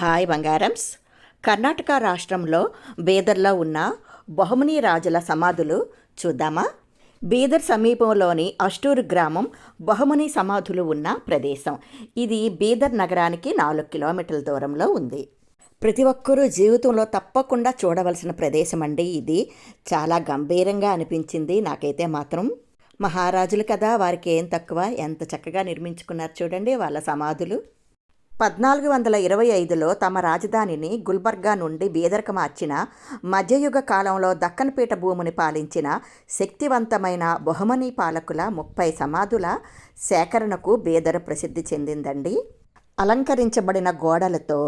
Hi బంగారమ్స్. Karnataka రాష్ట్రంలో బీదర్లో ఉన్న బహుముని రాజుల సమాధులు చూద్దామా? బీదర్ సమీపంలోని అష్టూరు గ్రామం బహుముని సమాధులు ఉన్న ప్రదేశం. ఇది బీదర్ నగరానికి నాలుగు కిలోమీటర్ల దూరంలో ఉంది. ప్రతి ఒక్కరూ జీవితంలో తప్పకుండా చూడవలసిన ప్రదేశం అండి ఇది. చాలా గంభీరంగా అనిపించింది నాకైతే మాత్రం. మహారాజులు కదా వారికి ఏం తక్కువ ఎంత చక్కగా నిర్మించుకున్నారు చూడండి వాళ్ళ సమాధులు. పద్నాలుగు వందల ఇరవై ఐదులో తమ రాజధానిని గుల్బర్గా నుండి బీదర్కు మార్చిన మధ్యయుగ కాలంలో దక్కన్పీఠ భూమిని పాలించిన శక్తివంతమైన బహుమనీ పాలకుల ముప్పై సమాధుల సేకరణకు బీదర్ ప్రసిద్ధి చెందిందండి. అలంకరించబడిన గోడలతో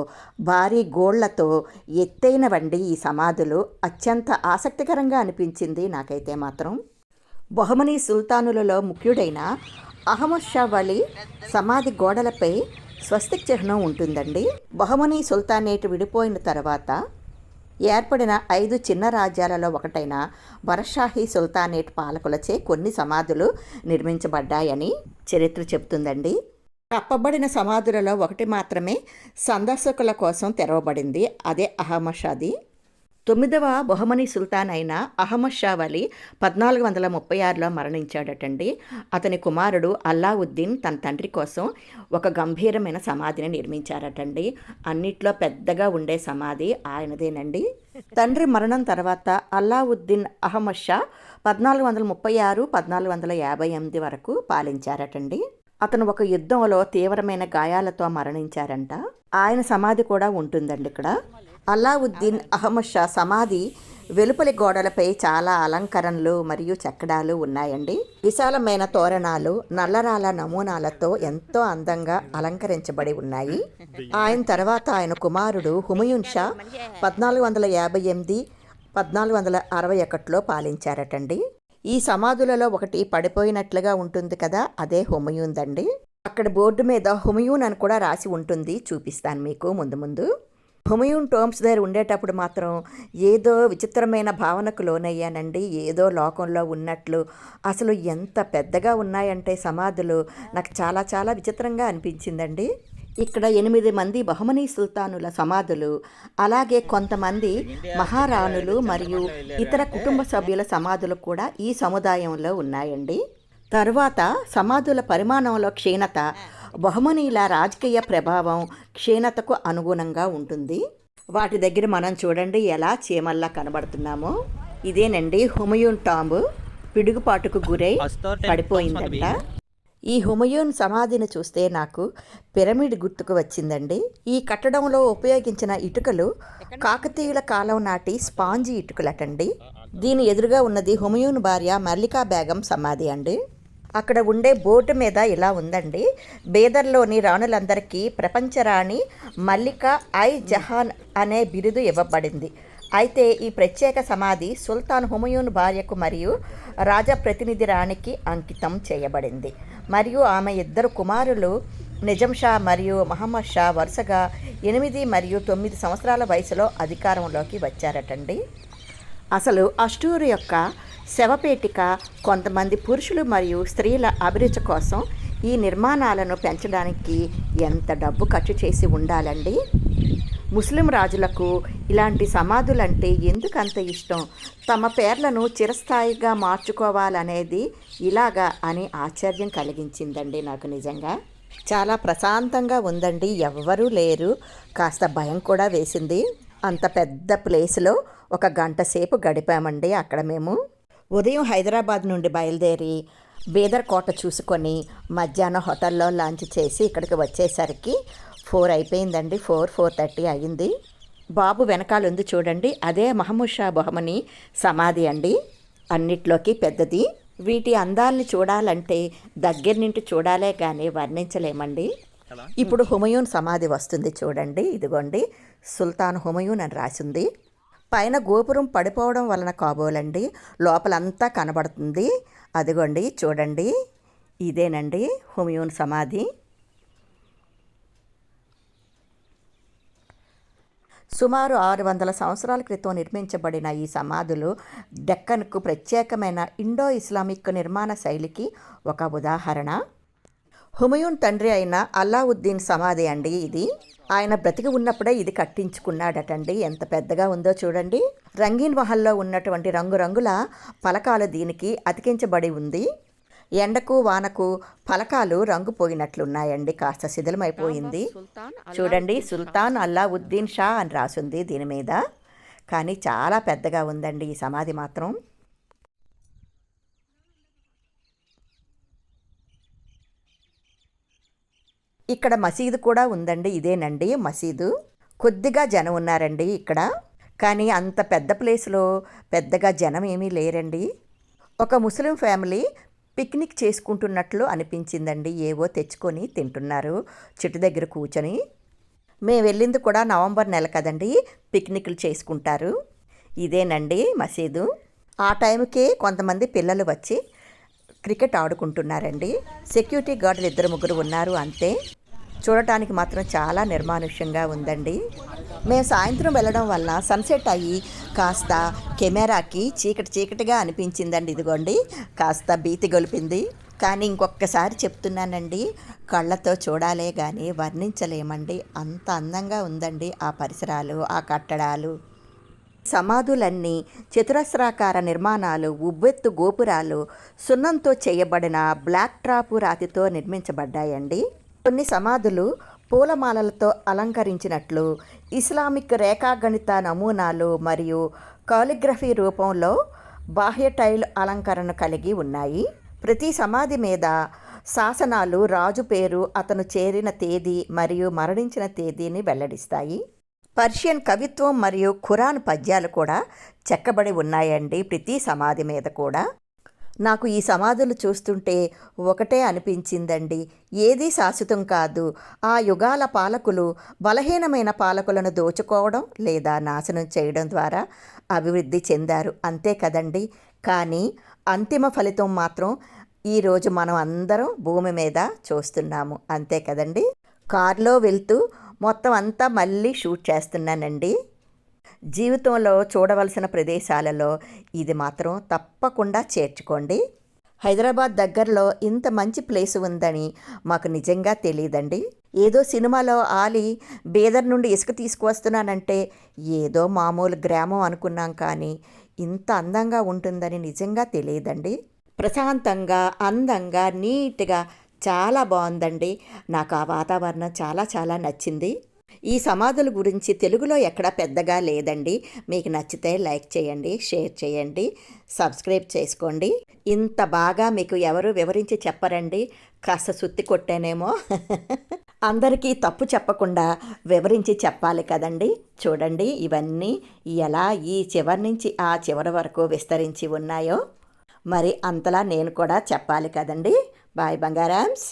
భారీ గోళ్ళతో ఎత్తైన వండి ఈ సమాధులు అత్యంత ఆసక్తికరంగా అనిపించింది నాకైతే మాత్రం. బహుమనీ సుల్తానులలో ముఖ్యుడైన అహ్మద్ షా వలి సమాధి గోడలపై స్వస్తిక్ చిహ్నం ఉంటుందండి. బహుమని సుల్తానేట్ విడిపోయిన తర్వాత ఏర్పడిన ఐదు చిన్న రాజ్యాలలో ఒకటైన వరషాహి సుల్తానేట్ పాలకులచే కొన్ని సమాధులు నిర్మించబడ్డాయని చరిత్ర చెబుతుందండి. కప్పబడిన సమాధులలో ఒకటి మాత్రమే సందర్శకుల కోసం తెరవబడింది. అదే అహమషాది. తొమ్మిదవ బహుమని సుల్తాన్ అయిన అహ్మద్ షా వలి పద్నాలుగు వందల ముప్పై ఆరులో మరణించాడటండి. అతని కుమారుడు అల్లావుద్దీన్ తన తండ్రి కోసం ఒక గంభీరమైన సమాధిని నిర్మించారటండి. అన్నిట్లో పెద్దగా ఉండే సమాధి ఆయనదేనండి. తండ్రి మరణం తర్వాత అల్లావుద్దీన్ అహ్మద్ షా పద్నాలుగు వందల ముప్పై ఆరు పద్నాలుగు వందల యాభై ఎనిమిది వరకు పాలించారటండి. అతను ఒక యుద్ధంలో తీవ్రమైన గాయాలతో మరణించారంట. ఆయన సమాధి కూడా ఉంటుందండి ఇక్కడ. అల్లావుద్దీన్ అహ్మద్ షా సమాధి వెలుపలి గోడలపై చాలా అలంకరణలు మరియు చెక్కడాలు ఉన్నాయండి. విశాలమైన తోరణాలు నల్లరాల నమూనాలతో ఎంతో అందంగా అలంకరించబడి ఉన్నాయి. ఆయన తర్వాత ఆయన కుమారుడు హుమయూన్ షా పద్నాలుగు వందల యాభై ఎనిమిది పద్నాలుగు వందల అరవై ఒకటిలో పాలించారటండి. ఈ సమాధులలో ఒకటి పడిపోయినట్లుగా ఉంటుంది కదా అదే హుమయూన్దండి అక్కడ బోర్డు మీద హుమయూన్ అని కూడా రాసి ఉంటుంది. చూపిస్తాను మీకు ముందు ముందు. హుమయూన్ టోమ్స్ దగ్గర ఉండేటప్పుడు మాత్రం ఏదో విచిత్రమైన భావనకు లోనయ్యానండి. ఏదో లోకంలో ఉన్నట్లు. అసలు ఎంత పెద్దగా ఉన్నాయంటే సమాధులు నాకు చాలా చాలా విచిత్రంగా అనిపించిందండి. ఇక్కడ ఎనిమిది మంది బహుమనీ సుల్తానుల సమాధులు అలాగే కొంతమంది మహారాణులు మరియు ఇతర కుటుంబ సభ్యుల సమాధులు కూడా ఈ సముదాయంలో ఉన్నాయండి. తర్వాత సమాధుల పరిమాణంలో క్షీణత బహుమనీల రాజకీయ ప్రభావం క్షీణతకు అనుగుణంగా ఉంటుంది. వాటి దగ్గర మనం చూడండి ఎలా చీమల్లా కనబడుతున్నామో. ఇదేనండి హుమయూన్ టాంబు. పిడుగుపాటుకు గురై పడిపోయిందంట. ఈ హుమయూన్ సమాధిని చూస్తే నాకు పిరమిడ్ గుర్తుకు వచ్చిందండి. ఈ కట్టడంలో ఉపయోగించిన ఇటుకలు కాకతీయుల కాలం నాటి స్పాంజీ ఇటుకలటండి. దీని ఎదురుగా ఉన్నది హుమయూన్ భార్య మల్లికా బేగం సమాధి అండి. అక్కడ ఉండే బోర్డు మీద ఇలా ఉందండి. బేదర్లోని రాణులందరికీ ప్రపంచరాణి మల్లిక ఐ జహాన్ అనే బిరుదు ఇవ్వబడింది. అయితే ఈ ప్రత్యేక సమాధి సుల్తాన్ హుమయూన్ భార్యకు మరియు రాజప్రతినిధి రాణికి అంకితం చేయబడింది. మరియు ఆమె ఇద్దరు కుమారులు నిజం షా మరియు మహమ్మద్ షా వరుసగా ఎనిమిది మరియు తొమ్మిది సంవత్సరాల వయసులో అధికారంలోకి వచ్చారటండి. అసలు అష్టూరు యొక్క శవపేటిక కొంతమంది పురుషులు మరియు స్త్రీల అభిరుచి కోసం ఈ నిర్మాణాలను పెంచడానికి ఎంత డబ్బు ఖర్చు చేసి ఉండాలండి? ముస్లిం రాజులకు ఇలాంటి సమాధులంటే ఎందుకు అంత ఇష్టం? తమ పేర్లను చిరస్థాయిగా మార్చుకోవాలనేది ఇలాగా అని ఆశ్చర్యం కలిగించిందండి నాకు నిజంగా. చాలా ప్రశాంతంగా ఉందండి ఎవ్వరూ లేరు. కాస్త భయం కూడా వేసింది. అంత పెద్ద ప్లేస్లో ఒక గంట సేపు గడిపామండి అక్కడ మేము. ఉదయం హైదరాబాద్ నుండి బయలుదేరి బీదర్ కోట చూసుకొని మధ్యాహ్నం హోటల్లో లంచ్ చేసి ఇక్కడికి వచ్చేసరికి ఫోర్ అయిపోయిందండి. ఫోర్ ఫోర్ థర్టీ అయ్యింది బాబు వెనకాల ఉంది చూడండి. అదే మహమూద్ షా బహమని సమాధి అండి. అన్నిట్లోకి పెద్దది. వీటి అందాల్ని చూడాలంటే దగ్గర నుండి చూడాలే కానీ వర్ణించలేమండి. ఇప్పుడు హుమయూన్ సమాధి వస్తుంది చూడండి. ఇదిగోండి. సుల్తాన్ హుమయూన్ అని రాసింది. పైన గోపురం పడిపోవడం వలన కాబోలండి. లోపలంతా కనబడుతుంది. అదిగోండి చూడండి. ఇదేనండి హుమయూన్ సమాధి. సుమారు ఆరు వందల సంవత్సరాల క్రితం నిర్మించబడిన ఈ సమాధులు డెక్కన్కు ప్రత్యేకమైన ఇండో ఇస్లామిక్ నిర్మాణ శైలికి ఒక ఉదాహరణ. హుమయూన్ తండ్రి అయిన అల్లావుద్దీన్ సమాధి అండి ఇది. ఆయన బ్రతికి ఉన్నప్పుడే ఇది కట్టించుకున్నాడటండి. ఎంత పెద్దగా ఉందో చూడండి. రంగీన్ మహల్లో ఉన్నటువంటి రంగురంగుల పలకాలు దీనికి అతికించబడి ఉంది. ఎండకు వానకు ఫలకాలు రంగు పోయినట్లున్నాయండి. కాస్త శిథిలమైపోయింది. చూడండి సుల్తాన్ అల్లావుద్దీన్ షా అని రాసుంది దీని మీద. కానీ చాలా పెద్దగా ఉందండి ఈ సమాధి మాత్రం. ఇక్కడ మసీదు కూడా ఉందండి ఇదేనండి మసీదు. కొద్దిగా జనం ఉన్నారండి ఇక్కడ. కానీ అంత పెద్ద ప్లేస్లో పెద్దగా జనం ఏమీ లేరండి. ఒక ముస్లిం ఫ్యామిలీ పిక్నిక్ చేసుకుంటున్నట్లు అనిపించిందండి. ఏవో తెచ్చుకొని తింటున్నారు చెట్టు దగ్గర కూర్చొని. మేము వెళ్ళింది కూడా నవంబర్ నెల కదండి పిక్నిక్లు చేసుకుంటారు. ఇదేనండి మసీదు. ఆ టైంకి కొంతమంది పిల్లలు వచ్చి క్రికెట్ ఆడుకుంటున్నారండి. సెక్యూరిటీ గార్డులు ఇద్దరు ముగ్గురు ఉన్నారు అంతే. చూడటానికి మాత్రం చాలా నిర్మానుష్యంగా ఉందండి. మేము సాయంత్రం వెళ్ళడం వల్ల సన్సెట్ అయ్యి కాస్త కెమెరాకి చీకటి చీకటిగా అనిపించిందండి ఇదిగోండి. కాస్త భీతి గొలిపింది. కానీ ఇంకొకసారి చెప్తున్నానండి కళ్ళతో చూడాలే కానీ వర్ణించలేమండి. అంత అందంగా ఉందండి ఆ పరిసరాలు ఆ కట్టడాలు. సమాధులన్నీ చతురస్రాకార నిర్మాణాలు ఉబ్బెత్తు గోపురాలు సున్నంతో చేయబడిన బ్లాక్ ట్రాపు రాతితో నిర్మించబడ్డాయండి. కొన్ని సమాధులు పూలమాలలతో అలంకరించినట్లు ఇస్లామిక్ రేఖాగణిత నమూనాలు మరియు కాలిగ్రఫీ రూపంలో బాహ్య టైల్ అలంకరణ కలిగి ఉన్నాయి. ప్రతి సమాధి మీద శాసనాలు రాజు పేరు అతను చేరిన తేదీ మరియు మరణించిన తేదీని వెల్లడిస్తాయి. పర్షియన్ కవిత్వం మరియు ఖురాన్ పద్యాలు కూడా చెక్కబడి ఉన్నాయండి ప్రతి సమాధి మీద కూడా. నాకు ఈ సమాధులు చూస్తుంటే ఒకటే అనిపించిందండి. ఏదీ శాశ్వతం కాదు. ఆ యుగాల పాలకులు బలహీనమైన పాలకులను దోచుకోవడం లేదా నాశనం చేయడం ద్వారా అభివృద్ధి చెందారు. అంతే కదండి. కానీ అంతిమ ఫలితం మాత్రం ఈరోజు మనం అందరం భూమి మీద చూస్తున్నాము. అంతే కదండి. కారులో వెళ్తూ మొత్తం అంతా మళ్ళీ షూట్ చేస్తున్నానండి. జీవితంలో చూడవలసిన ప్రదేశాలలో ఇది మాత్రం తప్పకుండా చేర్చుకోండి. హైదరాబాద్ దగ్గరలో ఇంత మంచి ప్లేస్ ఉందని మాకు నిజంగా తెలియదండి. ఏదో సినిమాలో ఆలి బీదర్ నుండి ఇసుక తీసుకువస్తున్నానంటే ఏదో మామూలు గ్రామం అనుకున్నాం కానీ ఇంత అందంగా ఉంటుందని నిజంగా తెలియదండి. ప్రశాంతంగా అందంగా నీట్గా చాలా బాగుందండి. నాకు ఆ వాతావరణం చాలా చాలా నచ్చింది. ఈ సమాధుల గురించి తెలుగులో ఎక్కడా పెద్దగా లేదండి. మీకు నచ్చితే లైక్ చేయండి షేర్ చేయండి సబ్స్క్రైబ్ చేసుకోండి. ఇంత బాగా మీకు ఎవరు వివరించి చెప్పరండి. కాస్త సుత్తి కొట్టేనేమో. అందరికీ తప్పు చెప్పకుండా వివరించి చెప్పాలి కదండి. చూడండి ఇవన్నీ ఎలా ఈ చివరి నుంచి ఆ చివరి వరకు విస్తరించి ఉన్నాయో. మరి అంతలా నేను కూడా చెప్పాలి కదండి. బాయ్ బంగారామ్స్